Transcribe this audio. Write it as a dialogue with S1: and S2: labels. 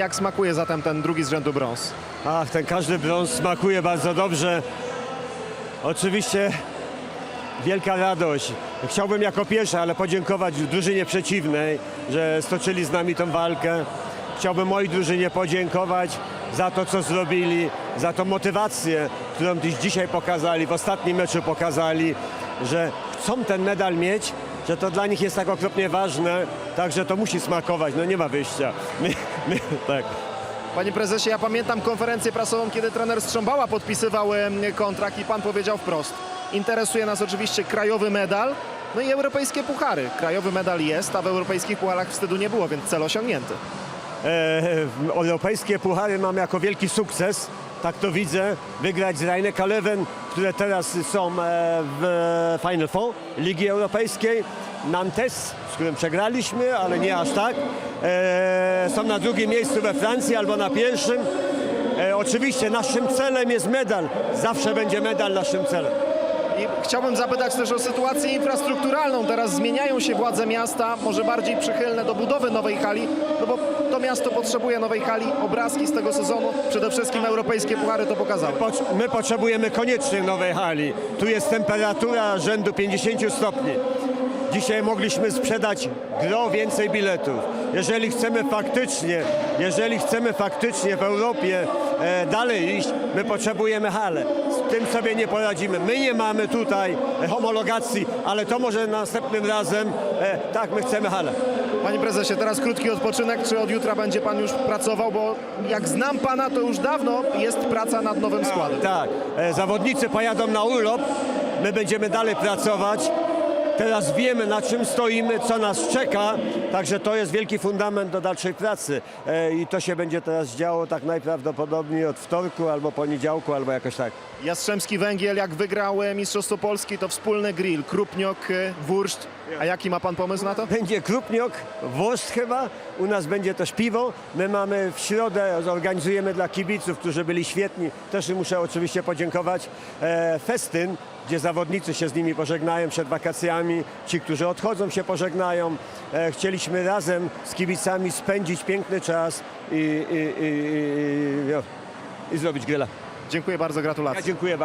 S1: Jak smakuje zatem ten drugi z rzędu brąz?
S2: Ach, ten każdy brąz smakuje bardzo dobrze. Oczywiście wielka radość. Chciałbym jako pierwszy, ale podziękować drużynie przeciwnej, że stoczyli z nami tą walkę. Chciałbym mojej drużynie podziękować za to, co zrobili, za tą motywację, którą dziś dzisiaj pokazali, w ostatnim meczu pokazali, że chcą ten medal mieć, że to dla nich jest tak okropnie ważne, także to musi smakować, no nie ma wyjścia. My, my, tak.
S1: Panie prezesie, ja pamiętam konferencję prasową, kiedy trener Strząbała podpisywał kontrakt i pan powiedział wprost. Interesuje nas oczywiście krajowy medal, no i europejskie puchary. Krajowy medal jest, a w europejskich pucharach wstydu nie było, więc cel osiągnięty.
S2: E, europejskie puchary mam jako wielki sukces. Tak to widzę. Wygrać z Rhein Kaleven, które teraz są e, w Final Four Ligi Europejskiej. Nantes, z którym przegraliśmy, ale nie aż tak. E, są na drugim miejscu we Francji albo na pierwszym. Oczywiście naszym celem jest medal. Zawsze będzie medal naszym celem.
S1: I chciałbym zapytać też o sytuację infrastrukturalną. Teraz zmieniają się władze miasta, może bardziej przychylne do budowy nowej hali, no bo to miasto potrzebuje nowej hali. Obrazki z tego sezonu, przede wszystkim europejskie puchary to pokazały.
S2: My potrzebujemy koniecznie nowej hali. Tu jest temperatura rzędu 50 stopni. Dzisiaj mogliśmy sprzedać gro więcej biletów. Jeżeli chcemy faktycznie, jeżeli chcemy faktycznie w Europie e, dalej iść, my potrzebujemy halę. Tym sobie nie poradzimy. My nie mamy tutaj e, homologacji, ale to może następnym razem, e, tak, my chcemy halę.
S1: Panie prezesie, teraz krótki odpoczynek. Czy od jutra będzie pan już pracował? Bo jak znam pana, to już dawno jest praca nad nowym składem.
S2: Tak, e, zawodnicy pojadą na urlop, my będziemy dalej pracować. Teraz wiemy na czym stoimy, co nas czeka, także to jest wielki fundament do dalszej pracy E, i to się będzie teraz działo tak najprawdopodobniej od wtorku albo poniedziałku, albo jakoś tak.
S1: Jastrzębski Węgiel, jak wygrał e, Mistrzostwo Polski, to wspólny grill, krupniok, e, wurszt. A jaki ma pan pomysł na to?
S2: Będzie krupniok, włost chyba, u nas będzie też piwo. My mamy w środę, zorganizujemy dla kibiców, którzy byli świetni, też im muszę oczywiście podziękować, e, festyn, gdzie zawodnicy się z nimi pożegnają przed wakacjami, ci, którzy odchodzą się pożegnają. E, chcieliśmy razem z kibicami spędzić piękny czas i, i, i, i, i, i zrobić grilla.
S1: Dziękuję bardzo,
S2: Ja
S1: gratulacje.
S2: dziękuję bardzo.